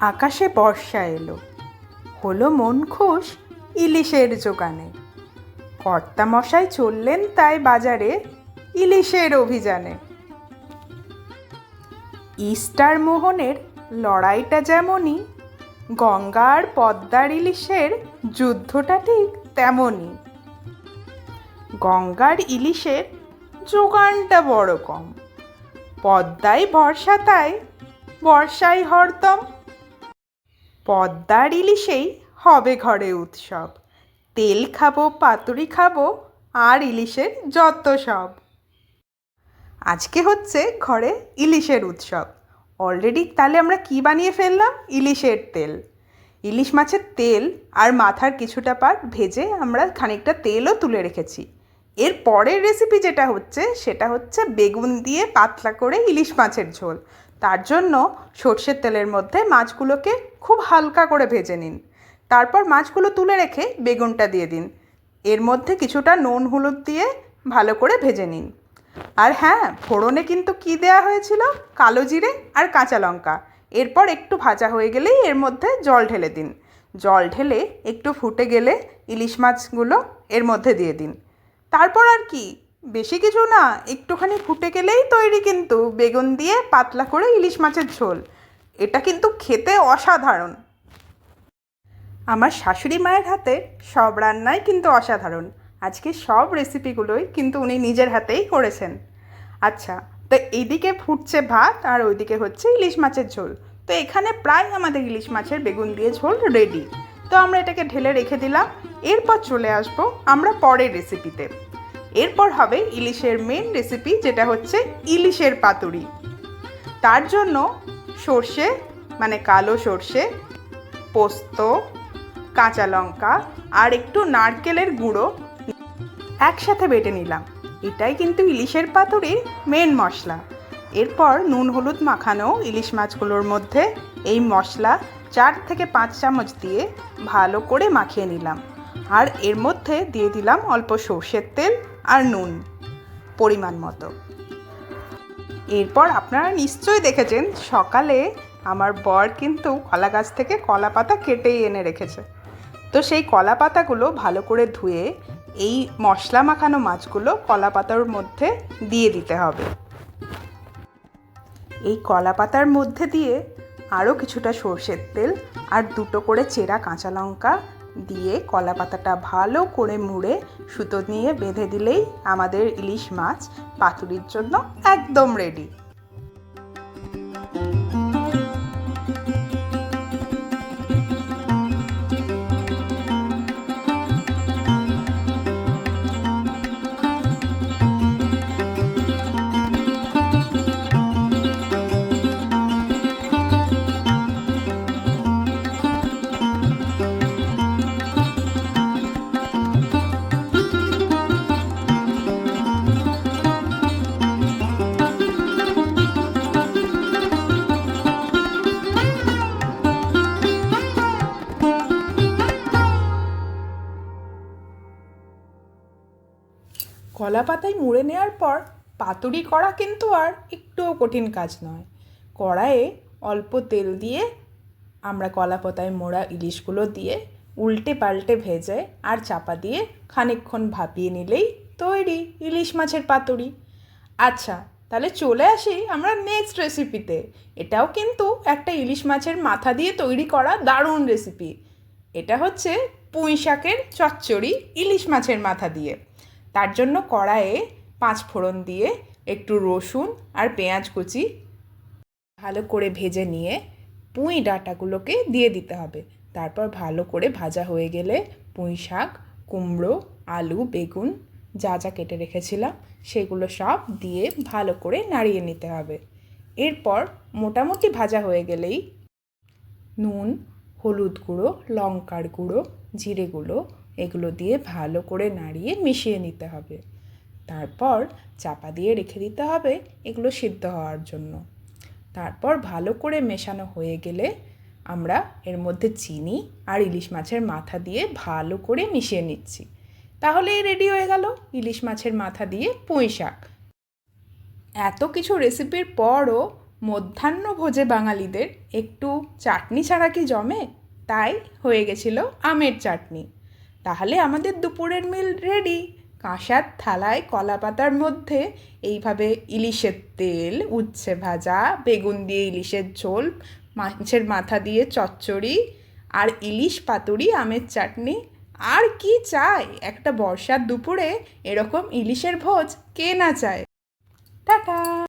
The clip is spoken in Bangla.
আকাশে বর্ষা এলো। হলো মন খুশ ইলিশের জোগানে কর্তামশাই চললেন তাই বাজারে ইলিশের অভিযানে। ইস্টার মোহনের লড়াইটা যেমনই, গঙ্গার পদ্মার ইলিশের যুদ্ধটা ঠিক তেমনই। গঙ্গার ইলিশের যোগানটা বড় কম। পদ্মায় বর্ষা তাই বর্ষায় হরদম পদ্মার ইলিশেই হবে ঘরে উৎসব। তেল খাব, পাতুরি খাব, আর ইলিশের যত সব। আজকে হচ্ছে ঘরে ইলিশের উৎসব। অলরেডি তাহলে আমরা কি বানিয়ে ফেললাম? ইলিশের তেল। ইলিশ মাছের তেল আর মাথার কিছুটা পার্ট ভেজে আমরা খানিকটা তেলও তুলে রেখেছি। এর পরের রেসিপি যেটা হচ্ছে, সেটা হচ্ছে বেগুন দিয়ে পাতলা করে ইলিশ মাছের ঝোল। তার জন্য সর্ষের তেলের মধ্যে মাছগুলোকে খুব হালকা করে ভেজে নিন। তারপর মাছগুলো তুলে রেখে বেগুনটা দিয়ে দিন। এর মধ্যে কিছুটা নুন, হলুদ দিয়ে ভালো করে ভেজে নিন। আর হ্যাঁ ফোড়নে কিন্তু কি দেয়া হয়েছিল? কালো জিরে আর কাঁচা লঙ্কা। এরপর একটু ভাজা হয়ে গেলেই এর মধ্যে জল ঢেলে দিন। জল ঢেলে একটু ফুটে গেলে ইলিশ মাছগুলো এর মধ্যে দিয়ে দিন। তারপর আর কি বেশি কিছু না, একটুখানি ফুটে গেলেই তৈরি কিন্তু, বেগুন দিয়ে পাতলা করে ইলিশ মাছের ঝোল। এটা কিন্তু খেতে অসাধারণ। আমার শাশুড়ি মায়ের হাতে সব রান্নাই কিন্তু অসাধারণ। আজকে সব রেসিপিগুলোই কিন্তু উনি নিজের হাতেই করেছেন। আচ্ছা তো এইদিকে ফুটছে ভাত আর ওইদিকে হচ্ছে ইলিশ মাছের ঝোল। তো এখানে প্রায় আমাদের ইলিশ মাছের বেগুন দিয়ে ঝোল রেডি। তো আমরা এটাকে ঢেলে রেখে দিলাম। এরপর চলে আসব আমরা পরের রেসিপিতে। এরপর হবে ইলিশের মেন রেসিপি যেটা হচ্ছে ইলিশের পাতুরি। তার জন্য সর্ষে মানে কালো সর্ষে, পোস্ত, কাঁচা লঙ্কা আর একটু নারকেলের গুঁড়ো একসাথে বেটে নিলাম। এটাই কিন্তু ইলিশের পাতুরির মেন মশলা। এরপর নুন হলুদ মাখানো ইলিশ মাছগুলোর মধ্যে এই মশলা চার থেকে পাঁচ চামচ দিয়ে ভালো করে মাখিয়ে নিলাম। আর এর মধ্যে দিয়ে দিলাম অল্প সর্ষের তেল আর নুন, পরিমাণ মতো। এরপর আপনারা নিশ্চয়ই দেখেছেন, সকালে আমার বর কিন্তু কলা গাছ থেকে কলা পাতা কেটেই এনে রেখেছে। তো সেই কলা পাতাগুলো ভালো করে ধুয়ে এই মশলা মাখানো মাছগুলো কলা পাতার মধ্যে দিয়ে দিতে হবে। এই কলা পাতার মধ্যে দিয়ে আরও কিছুটা সর্ষের তেল আর দুটো করে চেরা কাঁচা লঙ্কা দিয়ে কলা পাতাটা ভালো করে মুড়ে সুতো নিয়ে বেঁধে দিলেই আমাদের ইলিশ মাছ পাতুরির জন্য একদম রেডি কলা পাতায় মুড়ে নেওয়ার পর পাতুরি করা কিন্তু আর একটুও কঠিন কাজ নয়। কড়াইয়ে অল্প তেল দিয়ে আমরা কলা পাতায় মোড়া ইলিশগুলো দিয়ে উল্টে পাল্টে ভেজে আর চাপা দিয়ে খানিকক্ষণ ভাপিয়ে নিলেই তৈরি ইলিশ মাছের পাতুরি। আচ্ছা তাহলে চলে আসি আমরা নেক্সট রেসিপিতে এটাও কিন্তু একটা ইলিশ মাছের মাথা দিয়ে তৈরি করা দারুণ রেসিপি এটা হচ্ছে পুঁই শাকের চচ্চড়ি ইলিশ মাছের মাথা দিয়ে। তার জন্য কড়াইয়ে পাঁচ ফোড়ন দিয়ে একটু রসুন আর পেঁয়াজ কুচি ভালো করে ভেজে নিয়ে পুঁই ডাঁটাগুলোকে দিয়ে দিতে হবে। তারপর ভালো করে ভাজা হয়ে গেলে পুঁই শাক, কুমড়ো, আলু, বেগুন যা যা কেটে রেখেছিলাম সেগুলো সব দিয়ে ভালো করে নাড়িয়ে নিতে হবে। এরপর মোটামুটি ভাজা হয়ে গেলেই নুন, হলুদ গুঁড়ো, লঙ্কার গুঁড়ো, জিরে গুঁড়ো এগুলো দিয়ে ভালো করে নাড়িয়ে মিশিয়ে নিতে হবে। তারপর চাপা দিয়ে রেখে দিতে হবে এগুলো সিদ্ধ হওয়ার জন্য। তারপর ভালো করে মেশানো হয়ে গেলে আমরা এর মধ্যে চিনি আর ইলিশ মাছের মাথা দিয়ে ভালো করে মিশিয়ে নিচ্ছি। তাহলেই রেডি হয়ে গেল ইলিশ মাছের মাথা দিয়ে পুঁই শাক। এত কিছু রেসিপির পরও মধ্যাহ্ন ভোজে বাঙালিদের একটু চাটনি ছাড়া কি জমে? তাই হয়ে গেছিল আমের চাটনি। তাহলে আমাদের দুপুরের মিল রেডি কাঁসার থালায় কলা পাতার মধ্যে এইভাবে ইলিশের তেল, উচ্ছে ভাজা, বেগুন দিয়ে ইলিশের ঝোল, মাছের মাথা দিয়ে চচ্চড়ি আর ইলিশ পাতুরি, আমের চাটনি। আর কি চাই? একটা বর্ষার দুপুরে এরকম ইলিশের ভোজ কে না চায়? টাটা!